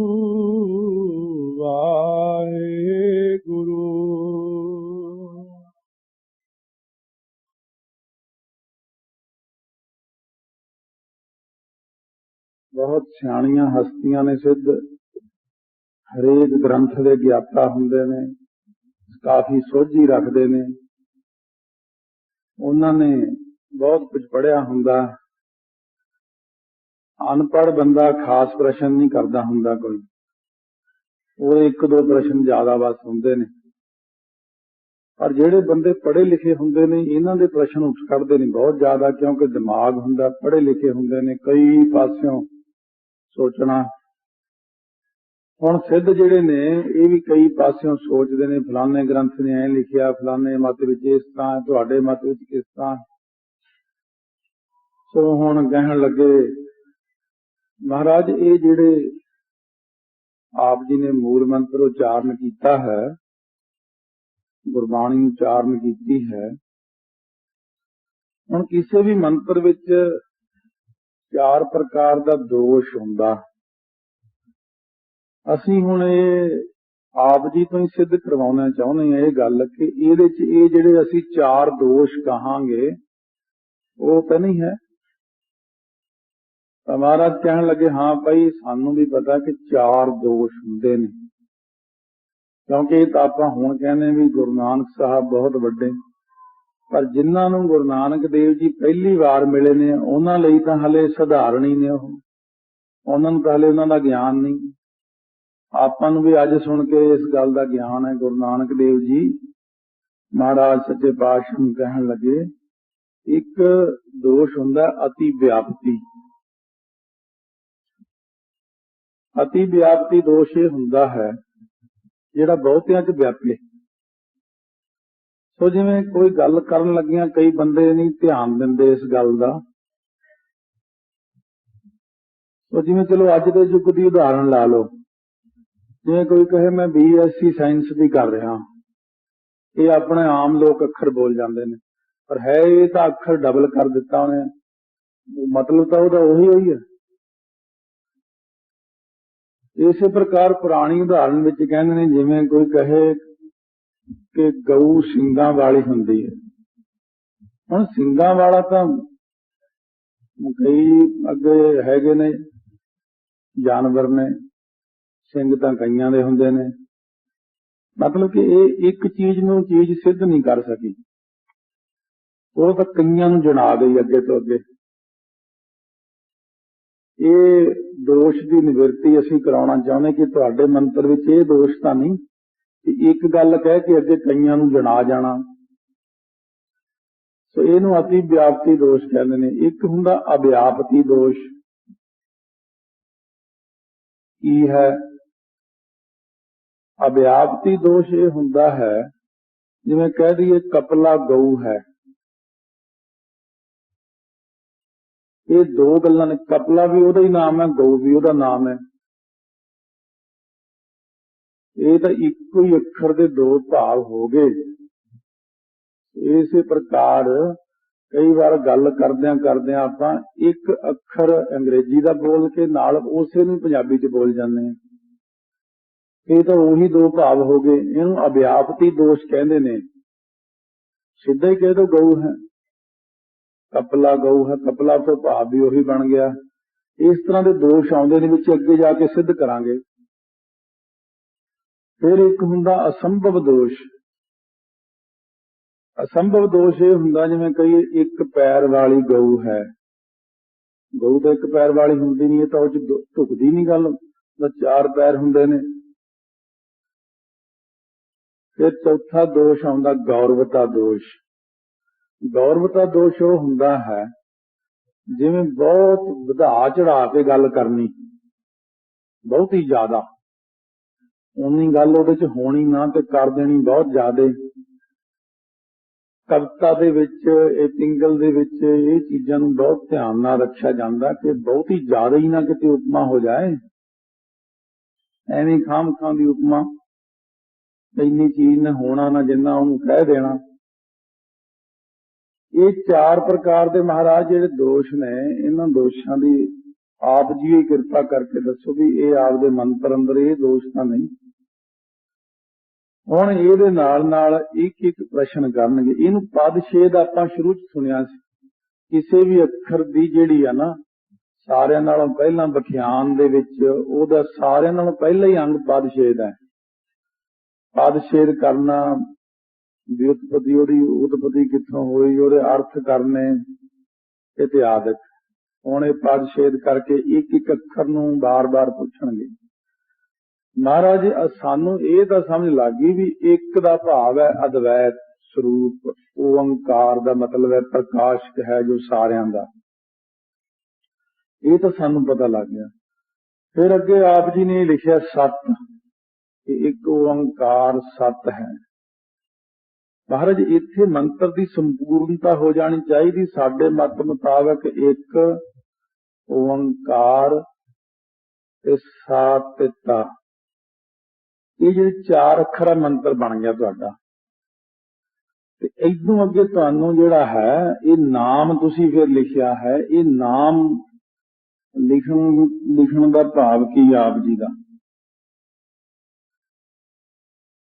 Speaker 1: ਬਹੁਤ ਸਿਆਣੀਆਂ ਹਸਤੀਆਂ ਨੇ ਸਿੱਧ। ਹਰੇਕ ਗ੍ਰੰਥ ਦੇ ਗਿਆਤਾ ਹੁੰਦੇ ਨੇ, ਕਾਫੀ ਸੋਝੀ ਰੱਖਦੇ ਨੇ। ਉਹਨਾਂ ਨੇ ਬਹੁਤ ਕੁਝ ਪੜਿਆ ਹੁੰਦਾ। ਅਨਪੜ੍ਹ ਬੰਦਾ ਖਾਸ ਪ੍ਰਸ਼ਨ ਨਹੀਂ ਕਰਦਾ ਹੁੰਦਾ ਕੋਈ। ਉਹ ਇੱਕ ਦੋ ਪ੍ਰਸ਼ਨ ਜ਼ਿਆਦਾ ਬਸ ਹੁੰਦੇ ਨੇ। ਪਰ ਜਿਹੜੇ ਬੰਦੇ ਪੜ੍ਹੇ ਲਿਖੇ ਹੁੰਦੇ ਨੇ, ਇਹਨਾਂ ਦੇ ਪ੍ਰਸ਼ਨ ਉੱਠ ਕੱਢਦੇ ਨੇ ਬਹੁਤ ਜ਼ਿਆਦਾ, ਕਿਉਂਕਿ ਦਿਮਾਗ ਹੁੰਦਾ, ਪੜ੍ਹੇ ਲਿਖੇ ਹੁੰਦੇ ਨੇ, ਕਈ ਪਾਸਿਓਂ ਸੋਚਣਾ। ਹੁਣ ਸਿੱਧ ਜਿਹੜੇ ਨੇ, ਇਹ ਵੀ ਕਈ ਪਾਸਿਓਂ ਸੋਚਦੇ ਨੇ, ਫਲਾਣੇ ਗ੍ਰੰਥ ਨੇ ਐ ਲਿਖਿਆ, ਫਲਾਣੇ ਮਤ ਵਿੱਚ ਇਸ ਤਰ੍ਹਾਂ, ਤੁਹਾਡੇ ਮਤ ਵਿੱਚ ਕਿਸ ਤਰ੍ਹਾਂ। ਸੋ ਹੁਣ ਕਹਿਣ ਲੱਗੇ, ਮਹਾਰਾਜ, ਇਹ ਜਿਹੜੇ ਆਪ ਜੀ ਨੇ ਮੂਲ ਮੰਤਰ ਉਚਾਰਨ ਕੀਤਾ ਹੈ, ਗੁਰਬਾਣੀ ਉਚਾਰਨ ਕੀਤੀ ਹੈ, ਹੁਣ ਕਿਸੇ ਵੀ ਮੰਤਰ ਵਿੱਚ ਚਾਰ ਪ੍ਰਕਾਰ ਦਾ ਦੋਸ਼ ਹੁੰਦਾ। ਅਸੀਂ ਹੁਣ ਇਹ ਆਪ ਜੀ ਤੋਂ ਹੀ ਸਿੱਧ ਕਰਵਾਉਣਾ ਚਾਹੁੰਦੇ ਹਾਂ ਇਹ ਗੱਲ ਕਿ ਇਹਦੇ ਚ ਇਹ ਜਿਹੜੇ ਅਸੀਂ ਚਾਰ ਦੋਸ਼ ਕਹਾਂਗੇ, ਉਹ ਤਾਂ ਨਹੀਂ ਹੈ। ਤਾਂ ਕਹਿਣ ਲੱਗੇ, ਹਾਂ ਭਾਈ, ਸਾਨੂੰ ਵੀ ਪਤਾ ਕਿ ਚਾਰ ਦੋਸ਼ ਹੁੰਦੇ ਨੇ। ਕਿਉਂਕਿ ਇਹ ਤਾਂ ਆਪਾਂ ਹੁਣ ਕਹਿੰਦੇ ਵੀ ਗੁਰੂ ਨਾਨਕ ਸਾਹਿਬ ਬਹੁਤ ਵੱਡੇ ਪਰ ਜਿਨ੍ਹਾਂ ਨੂੰ ਗੁਰੂ ਨਾਨਕ ਦੇਵ ਜੀ ਪਹਿਲੀ ਵਾਰ ਮਿਲੇ ਨੇ, ਉਹਨਾਂ ਲਈ ਤਾਂ ਹਲੇ ਸਧਾਰਨ ਹੀ ਨੇ ਉਹ। ਉਹਨਾਂ ਨੂੰ ਤਾਂ ਹਲੇ ਉਹਨਾਂ ਦਾ ਗਿਆਨ ਨਹੀਂ। ਆਪਾਂ ਨੂੰ ਵੀ ਅੱਜ ਸੁਣ ਕੇ ਇਸ ਗੱਲ ਦਾ ਗਿਆਨ ਹੈ, ਗੁਰੂ ਨਾਨਕ ਦੇਵ ਜੀ ਮਹਾਰਾਜ ਸੱਚੇ ਪਾਤਸ਼ਾਹ ਨੂੰ ਕਹਿਣ ਲੱਗੇ, ਇੱਕ ਦੋਸ਼ ਹੁੰਦਾ ਅਤੀ ਵਿਆਪਤੀ। ਅਤੀ ਵਿਆਪਤੀ ਦੋਸ਼ ਇਹ ਹੁੰਦਾ ਹੈ, ਜਿਹੜਾ ਬਹੁਤਿਆਂ 'ਚ ਵਿਆਪੇ। ਸੋ ਜਿਵੇਂ ਕੋਈ ਗੱਲ ਕਰਨ ਲੱਗਿਆਂ, ਕਈ ਬੰਦੇ ਨਹੀਂ ਧਿਆਨ ਦਿੰਦੇ ਇਸ ਗੱਲ ਦਾ। ਸੋ ਜਿਵੇਂ ਚਲੋ ਅੱਜ ਦੇ ਯੁੱਗ ਦੀ ਉਦਾਹਰਣ ਲਾ ਲਓ। ਜਿਵੇਂ ਕੋਈ ਕਹੇ, ਮੈਂ ਬੀਐਸਸੀ ਸਾਇੰਸ ਦੀ ਕਰ ਰਿਹਾ ਇਹ ਆਪਣੇ ਆਮ ਲੋਕ ਅੱਖਰ ਬੋਲ ਜਾਂਦੇ ਨੇ। ਪਰ ਹੈ ਇਹ ਤਾਂ ਅੱਖਰ ਡਬਲ ਕਰ ਦਿੱਤਾ ਉਹਨੇ। ਮਤਲਬ ਤਾਂ ਉਹਦਾ ਉਹੀ ਹੋਈ ਹੈ। ਇਸੇ ਪ੍ਰਕਾਰ ਪੁਰਾਣੀ ਉਦਾਹਰਣ ਵਿੱਚ ਕਹਿੰਦੇ ਨੇ, ਜਿਵੇਂ ਕੋਈ ਕਹੇ ਕਿ ਗਊ ਸਿੰਘਾਂ ਵਾਲੀ ਹੁੰਦੀ ਹੈ। ਹੁਣ ਸਿੰਗਾਂ ਵਾਲਾ ਤਾਂ ਕਈ ਅੱਗੇ ਹੈਗੇ ਨੇ, ਜਾਨਵਰ ਨੇ, ਸਿੰਘ ਤਾਂ ਕਈਆਂ ਦੇ ਹੁੰਦੇ ਨੇ। ਮਤਲਬ ਕਿ ਇਹ ਇੱਕ ਚੀਜ਼ ਨੂੰ ਚੀਜ਼ ਸਿੱਧ ਨਹੀਂ ਕਰ ਸਕੀ। ਉਹ ਤਾਂ ਕਈਆਂ ਨੂੰ ਜਣਾ ਗਈ ਅੱਗੇ ਤੋਂ ਅੱਗੇ। ਇਹ ਦੋਸ਼ ਦੀ ਨਿਵਰਤੀ ਅਸੀਂ ਕਰਾਉਣਾ ਚਾਹੁੰਦੇ ਕਿ ਤੁਹਾਡੇ ਮੰਤਰ ਵਿੱਚ ਇਹ ਦੋਸ਼ ਤਾਂ ਨਹੀਂ ਕਿ ਇੱਕ ਗੱਲ ਕਹਿ ਕੇ ਅੱਗੇ ਕਈਆਂ ਨੂੰ ਜਣਾ ਜਾਣਾ। ਸੋ ਇਹਨੂੰ ਅਤੀ ਵਿਆਪਤੀ ਦੋਸ਼ ਕਹਿੰਦੇ ਨੇ। ਇੱਕ ਹੁੰਦਾ ਅਵਿਆਪਤੀ ਦੋਸ਼। ਕੀ ਹੈ? ਅਵਿਆਪਤੀ ਦੋਸ਼ ਇਹ ਹੁੰਦਾ ਹੈ, ਜਿਵੇਂ ਕਹਿ ਦਈਏ ਕਪਲਾ ਗਊ ਹੈ। ਇਹ ਦੋ ਗੱਲਾਂ ਨੇ। ਕਪਲਾ ਵੀ ਉਹਦਾ ਹੀ ਨਾਮ ਹੈ, ਗਊ ਵੀ ਉਹਦਾ ਨਾਮ ਹੈ। ਇਹ ਤਾਂ ਇੱਕੋ ਹੀ ਅੱਖਰ ਦੇ ਦੋ ਭਾਵ ਹੋ ਗਏ। ਇਸੇ ਪ੍ਰਕਾਰ ਕਈ ਵਾਰ ਗੱਲ ਕਰਦਿਆਂ ਕਰਦਿਆਂ ਆਪਾਂ ਇੱਕ ਅੱਖਰ ਅੰਗਰੇਜ਼ੀ ਦਾ ਬੋਲ ਕੇ ਨਾਲ ਉਸੇ ਨੂੰ ਪੰਜਾਬੀ ਚ ਬੋਲ ਜਾਂਦੇ ਹਾਂ। ਇਹ ਤਾਂ ਉਹੀ ਦੋ ਭਾਵ ਹੋ ਗਏ। ਇਹਨੂੰ ਅਭਿਆਪਤੀ ਦੋਸ਼ ਕਹਿੰਦੇ ਨੇ। ਸਿੱਧਾ ਹੀ ਕਹਿ ਦੋ ਗਊ ਹੈ। ਕਪਲਾ ਗਊ ਹੈ। ਕਪਲਾ ਤੋਂ ਭਾਵ ਵੀ ਉਹੀ ਬਣ ਗਿਆ। ਇਸ ਤਰ੍ਹਾਂ ਦੇ ਦੋਸ਼ ਆਉਂਦੇ ਨੇ ਵਿੱਚ ਅੱਗੇ ਜਾ ਕੇ ਸਿੱਧ ਕਰਾਂਗੇ। ਫਿਰ ਇੱਕ ਹੁੰਦਾ ਅਸੰਭਵ ਦੋਸ਼। ਅਸੰਭਵ ਦੋਸ਼ ਇਹ ਹੁੰਦਾ ਜਿਵੇਂ ਕਈ ਇੱਕ ਪੈਰ ਵਾਲੀ ਗਊ ਹੈ। ਗਊ ਤਾਂ ਇੱਕ ਪੈਰ ਵਾਲੀ ਹੁੰਦੀ ਨਹੀਂ, ਇਹ ਤਾਂ ਉਹ ਚ ਦੁ- ਨਹੀਂ ਗੱਲ ਉਹਦਾ ਚਾਰ ਪੈਰ ਹੁੰਦੇ ਨੇ। ਫਿਰ ਚੌਥਾ ਦੋਸ਼ ਆਉਂਦਾ ਗੌਰਵਤਾ ਦੋਸ਼। ਗੌਰਵਤਾ ਦੋਸ਼ ਉਹ ਹੁੰਦਾ ਹੈ, ਜਿਵੇਂ ਬਹੁਤ ਵਧਾ ਚੜਾ ਕੇ ਗੱਲ ਕਰਨੀ। ਬਹੁਤ ਹੀ ਜ਼ਿਆਦਾ। ਉਨੀ ਗੱਲ ਉਹਦੇ ਚ ਹੋਣੀ ਨਾ ਤੇ ਕਰ ਦੇਣੀ ਬਹੁਤ ਜ਼ਿਆਦੇ। ਕਵਿਤਾ ਦੇ ਵਿੱਚ, ਇਹ ਪਿੰਗਲ ਦੇ ਵਿੱਚ ਇਹ ਚੀਜ਼ਾਂ ਨੂੰ ਬਹੁਤ ਧਿਆਨ ਨਾਲ ਰੱਖਿਆ ਜਾਂਦਾ ਕਿ ਬਹੁਤੀ ਜ਼ਿਆਦਾ ਹੀ ਨਾ ਕਿਤੇ ਉਪਮਾ ਹੋ ਜਾਏ। ਐਵੇਂ ਖਾਮ ਖਾਂ ਦੀ ਉਪਮਾ। ਇੰਨੀ ਚੀਜ਼ ਨੇ ਹੋਣਾ ਨਾ ਜਿੰਨਾ ਉਹਨੂੰ ਕਹਿ ਦੇਣਾ। ਇਹ ਚਾਰ ਪ੍ਰਕਾਰ ਦੇ ਮਹਾਰਾਜ ਜਿਹੜੇ ਦੋਸ਼ ਨੇ, ਇਹਨਾਂ ਦੋਸ਼ਾਂ ਦੀ ਆਪ ਜੀ ਹੀ ਕਿਰਪਾ ਕਰਕੇ ਦੱਸੋ ਵੀ ਇਹ ਆਪਦੇ ਮੰਤਰ ਅੰਦਰ ਇਹ ਦੋਸ਼ ਤਾਂ ਨਹੀਂ। ਹੁਣ ਇਹਦੇ ਨਾਲ ਨਾਲ ਇੱਕ ਇੱਕ ਪ੍ਰਸ਼ਨ ਕਰਨਗੇ। ਇਹਨੂੰ ਪਦ ਛੇਦ ਆਪਾਂ ਸ਼ੁਰੂ ਚ ਸੁਣਿਆ ਸੀ। ਕਿਸੇ ਵੀ ਅੱਖਰ ਦੀ ਜਿਹੜੀ ਆ ਨਾ, ਸਾਰਿਆਂ ਨਾਲੋਂ ਪਹਿਲਾਂ ਵਿਖਿਆਨ ਦੇ ਵਿੱਚ ਉਹਦਾ ਸਾਰਿਆਂ ਨਾਲੋਂ ਪਹਿਲਾ ਹੀ ਅੰਗ ਪਦ ਛੇਦ ਹੈ। ਪਦ ਛੇਦ ਕਰਨਾ ਵਿਉਤਪਤੀ, ਉਹਦੀ ਉਤਪਤੀ ਕਿੱਥੋਂ ਹੋਈ, ਉਹਦੇ ਅਰਥ ਕਰਨੇ ਇਤਿਆਦਿਕ ਹੁਣ ਇਹ ਪਦ ਛੇਦ ਕਰਕੇ ਇੱਕ ਇੱਕ ਅੱਖਰ ਨੂੰ ਬਾਰ-ਬਾਰ ਪੁੱਛਣਗੇ। ਮਹਾਰਾਜ ਅ- ਸਾਨੂੰ ਇਹ ਤਾਂ ਸਮਝ ਲੱਗੀ ਵੀ ਇੱਕ ਦਾ ਭਾਵ ਹੈ ਅਦਵੈਤ ਸਰੂਪ, ਓੰਕਾਰ ਦਾ ਮਤਲਬ ਹੈ ਪ੍ਰਕਾਸ਼ਕ ਹੈ ਜੋ ਸਾਰਿਆਂ ਦਾ। ਇਹ ਤਾਂ ਸਾਨੂੰ ਪਤਾ ਲੱਗ ਗਿਆ। ਫਿਰ ਅੱਗੇ ਆਪ ਜੀ ਨੇ ਲਿਖਿਆ ਸਤ, ਕਿ ਇੱਕ ਓੰਕਾਰ ਸਤ ਹੈ। ਮਹਾਰਾਜ, ਇੱਥੇ ਮੰਤਰ ਦੀ ਸੰਪੂਰਨਤਾ ਹੋ ਜਾਣੀ ਚਾਹੀਦੀ। ਸਾਡੇ ਮਤ ਮੁਤਾਬਕ ਇੱਕ ਓੰਕਾਰ ਤੇ ਸਾਤਿਤਾ ਇਹ ਜਿਹੜੇ ਚਾਰ ਅੱਖਰ ਮੰਤਰ ਬਣ ਗਿਆ ਤੁਹਾਡਾ। ਤੇ ਇਦੋਂ ਅੱਗੇ ਤੁਹਾਨੂੰ ਜਿਹੜਾ ਹੈ, ਇਹ ਨਾਮ ਤੁਸੀਂ ਫਿਰ ਲਿਖਿਆ ਹੈ, ਇਹ ਨਾਮ ਲਿਖਣ ਲਿਖਣ ਦਾ ਭਾਵ ਕੀ ਆਪ ਜੀ ਦਾ?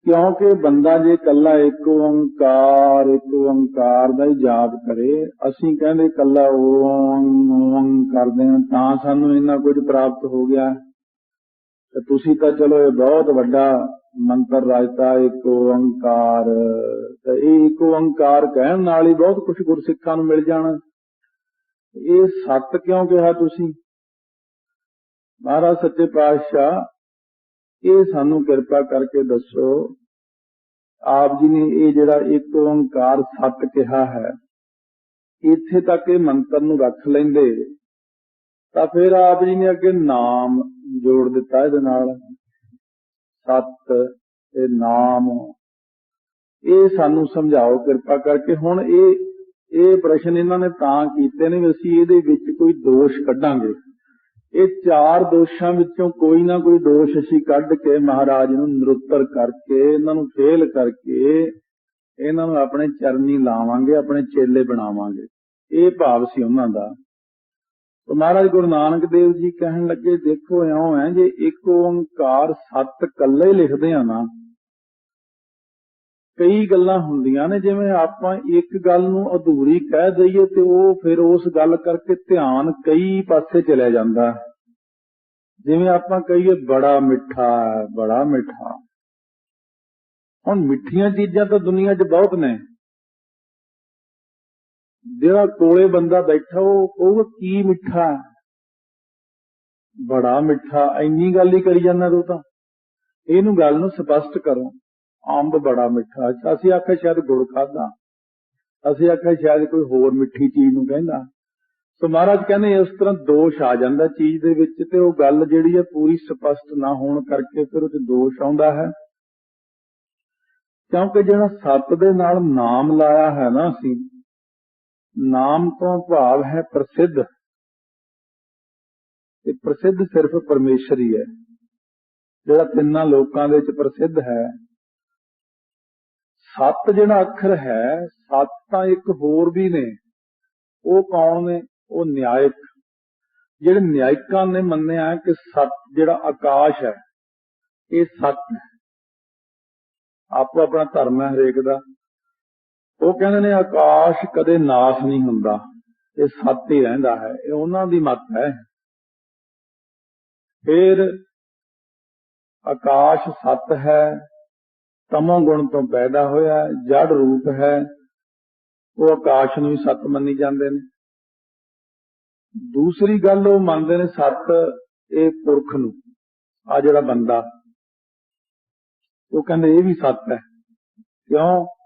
Speaker 1: ਕਿਉਂਕਿ ਬੰਦਾ ਜੇ ਕੱਲਾ ਇੱਕ ਓੰਕਾਰ ਇੱਕ ਓੰਕਾਰ ਦਾ ਹੀ ਜਾਪ ਕਰੇ, ਅਸੀਂ ਕਹਿੰਦੇ ਕੱਲਾ ਓਮ ਓਮ ਕਰਦੇ ਹਾਂ, ਤਾਂ ਸਾਨੂੰ ਇੰਨਾ ਕੁਝ ਪ੍ਰਾਪਤ ਹੋ ਗਿਆ। ਤੇ ਤੁਸੀਂ ਤਾਂ ਚਲੋ ਇਹ ਬਹੁਤ ਵੱਡਾ ਮੰਤਰ ਰਾਜਤਾ, ਇੱਕ ਓੰਕਾਰ, ਤੇ ਇਹ ਇੱਕ ਓੰਕਾਰ ਕਹਿਣ ਨਾਲ ਹੀ ਬਹੁਤ ਕੁਝ ਗੁਰਸਿੱਖਾਂ ਨੂੰ ਮਿਲ ਜਾਣਾ। ਇਹ ਸੱਤ ਕਿਉਂ ਕਿਹਾ ਤੁਸੀਂ? ਮਹਾਰਾਜ ਸੱਚੇ ਪਾਤਸ਼ਾਹ, ਇਹ ਸਾਨੂੰ ਕਿਰਪਾ ਕਰਕੇ ਦੱਸੋ, ਆਪ ਜੀ ਨੇ ਇਹ ਜਿਹੜਾ ਇੱਕ ਓੰਕਾਰ ਸੱਤ ਕਿਹਾ ਹੈ, ਇੱਥੇ ਤੱਕ ਇਹ ਮੰਤਰ ਨੂੰ ਰੱਖ ਲੈਂਦੇ। ਤਾਂ ਫਿਰ ਆਪ ਜੀ ਨੇ ਅੱਗੇ ਨਾਮ ਜੋੜ ਦਿੱਤਾ ਇਹਦੇ ਨਾਲ। ਸਤ, ਇਹ ਨਾਮ। ਇਹ ਸਾਨੂੰ ਸਮਝਾਓ, ਕਿਰਪਾ ਕਰਕੇ। ਹੁਣ ਇਹ ਇਹ ਪ੍ਰਸ਼ਨ ਇਹਨਾਂ ਨੇ ਤਾਂ ਕੀਤੇ ਨੇ ਵੀ ਅਸੀਂ ਇਹਦੇ ਵਿੱਚ ਕੋਈ ਦੋਸ਼ ਕੱਢਾਂਗੇ। ਇਹ ਚਾਰ ਦੋਸ਼ਾਂ ਵਿੱਚੋਂ ਕੋਈ ਨਾ ਕੋਈ ਦੋਸ਼ ਅਸੀਂ ਕੱਢ ਕੇ ਮਹਾਰਾਜ ਨੂੰ ਨਿਰੁੱਤਰ ਕਰਕੇ, ਇਹਨਾਂ ਨੂੰ ਫੇਲ ਕਰਕੇ, ਇਹਨਾਂ ਨੂੰ ਆਪਣੇ ਚਰਨੀ ਲਾਵਾਂਗੇ, ਆਪਣੇ ਚੇਲੇ ਬਣਾਵਾਂਗੇ। ਇਹ ਭਾਵ ਸੀ ਉਹਨਾਂ ਦਾ। ਤੇ ਮਹਾਰਾਜ ਗੁਰੂ ਨਾਨਕ ਦੇਵ ਜੀ ਕਹਿਣ ਲੱਗੇ, ਦੇਖੋ ਇਉਂ ਹੈ, ਜੇ ਇੱਕ ਓੰਕਾਰ ਸੱਤ ਕੱਲੇ ਲਿਖਦੇ ਆ ਨਾ, ਕਈ ਗੱਲਾਂ ਹੁੰਦੀਆਂ ਨੇ, ਜਿਵੇਂ ਆਪਾਂ ਇੱਕ ਗੱਲ ਨੂੰ ਅਧੂਰੀ ਕਹਿ ਦਈਏ ਤੇ ਉਹ ਫਿਰ ਉਸ ਗੱਲ ਕਰਕੇ ਧਿਆਨ ਕਈ ਪਾਸੇ ਚਲਿਆ ਜਾਂਦਾ। ਜਿਵੇਂ ਆਪਾਂ ਕਹੀਏ, ਬੜਾ ਮਿੱਠਾ ਬੜਾ ਮਿੱਠਾ। ਹੁਣ ਮਿੱਠੀਆਂ ਚੀਜ਼ਾਂ ਤਾਂ ਦੁਨੀਆ 'ਚ ਬਹੁਤ ਨੇ। ਜਿਹੜਾ ਕੋਲੇ ਬੰਦਾ ਬੈਠਾ, ਉਹ ਕਹੂਗਾ, ਕੀ ਮਿੱਠਾ ਬੜਾ ਮਿੱਠਾ, ਇੰਨੀ ਗੱਲ ਹੀ ਕਰੀ ਜਾਂਦਾ ਤੂੰ ਤਾਂ। ਇਹਨੂੰ ਗੱਲ ਨੂੰ ਸਪਸ਼ਟ ਕਰੋ, ਅੰਬ ਬੜਾ ਮਿੱਠਾ ਅਸੀਂ ਆਖਿਆ, ਸ਼ਾਇਦ ਗੁੜ ਖਾਦਾ ਅਸੀਂ ਆਖਿਆ, ਸ਼ਾਇਦ ਕੋਈ ਹੋਰ ਮਿੱਠੀ ਚੀਜ਼ ਨੂੰ ਕਹਿੰਦਾ। ਸੋ ਮਹਾਰਾਜ ਕਹਿੰਦੇ, ਇਸ ਤਰ੍ਹਾਂ ਦੋਸ਼ ਆ ਜਾਂਦਾ ਚੀਜ਼ ਦੇ ਵਿੱਚ ਤੇ ਉਹ ਗੱਲ ਜਿਹੜੀ ਹੈ ਪੂਰੀ ਸਪਸ਼ਟ ਨਾ ਹੋਣ ਕਰਕੇ ਫਿਰ ਉਹ 'ਚ ਦੋਸ਼ ਆਉਂਦਾ ਹੈ। ਕਿਉਂਕਿ ਜਿਹੜਾ ਸਤ ਦੇ ਨਾਲ ਨਾਮ ਲਾਇਆ ਹੈ ਨਾ ਅਸੀਂ ਨਾਮ ਤੋਂ ਭਾਵ ਹੈ ਪ੍ਰਸਿੱਧ। ਤੇ ਪ੍ਰਸਿੱਧ ਸਿਰਫ ਪਰਮੇਸ਼ਰ ਹੀ ਹੈ। ਜਿਹੜਾ ਤਿੰਨਾਂ ਲੋਕਾਂ ਦੇ ਵਿੱਚ ਪ੍ਰਸਿੱਧ ਹੈ। ਸਤ ਜਿਹੜਾ ਅੱਖਰ ਹੈ, ਸਤ ਤਾਂ ਇੱਕ ਹੋਰ ਵੀ ਨੇ। ਉਹ ਕੌਣ ਨੇ? ਉਹ ਨਿਆਇਕ। ਜਿਹੜੇ ਨਿਆਇਕਾਂ ਨੇ ਮੰਨਿਆ ਕਿ ਸਤ ਜਿਹੜਾ ਆਕਾਸ਼ ਹੈ, ਇਹ ਸਤ ਹੈ। ਆਪੋ ਆਪਣਾ ਧਰਮ ਹੈ ਹਰੇਕ ਦਾ। ਉਹ ਕਹਿੰਦੇ ਨੇ ਆਕਾਸ਼ ਕਦੇ ਨਾਸ਼ ਨਹੀਂ ਹੁੰਦਾ, ਇਹ ਸੱਤ ਹੀ ਰਹਿੰਦਾ ਹੈ, ਇਹ ਉਹਨਾਂ ਦੀ ਮਤ ਹੈ। ਫਿਰ ਆਕਾਸ਼ ਸੱਤ ਹੈ, ਤਮੋ ਗੁਣ ਤੋਂ ਪੈਦਾ ਹੋਇਆ, ਜੜ ਰੂਪ ਹੈ, ਉਹ ਆਕਾਸ਼ ਨੂੰ ਹੀ ਸੱਤ ਮੰਨੀ ਜਾਂਦੇ ਨੇ। ਦੂਸਰੀ ਗੱਲ ਉਹ ਮੰਨਦੇ ਨੇ ਸੱਤ, ਇਹ ਪੁਰਖ ਨੂੰ, ਆ ਜਿਹੜਾ ਬੰਦਾ। ਉਹ ਕਹਿੰਦੇ ਇਹ ਵੀ ਸੱਤ ਹੈ। ਕਿਉਂ?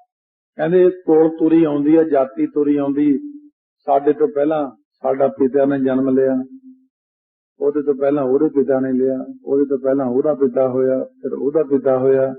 Speaker 1: ਕਹਿੰਦੇ ਕੋਲ ਤੁਰੀ ਆਉਂਦੀ ਆ, ਜਾਤੀ ਤੁਰੀ ਆਉਂਦੀ। ਸਾਡੇ ਤੋਂ ਪਹਿਲਾਂ ਸਾਡਾ ਪਿਤਾ ਨੇ ਜਨਮ ਲਿਆ। ਉਹਦੇ ਤੋਂ ਪਹਿਲਾਂ ਉਹਦੇ ਪਿਤਾ ਨੇ ਲਿਆ। ਉਹਦੇ ਤੋਂ ਪਹਿਲਾਂ ਉਹਦਾ ਪਿਤਾ ਹੋਇਆ, ਫਿਰ ਉਹਦਾ ਪਿਤਾ ਹੋਇਆ।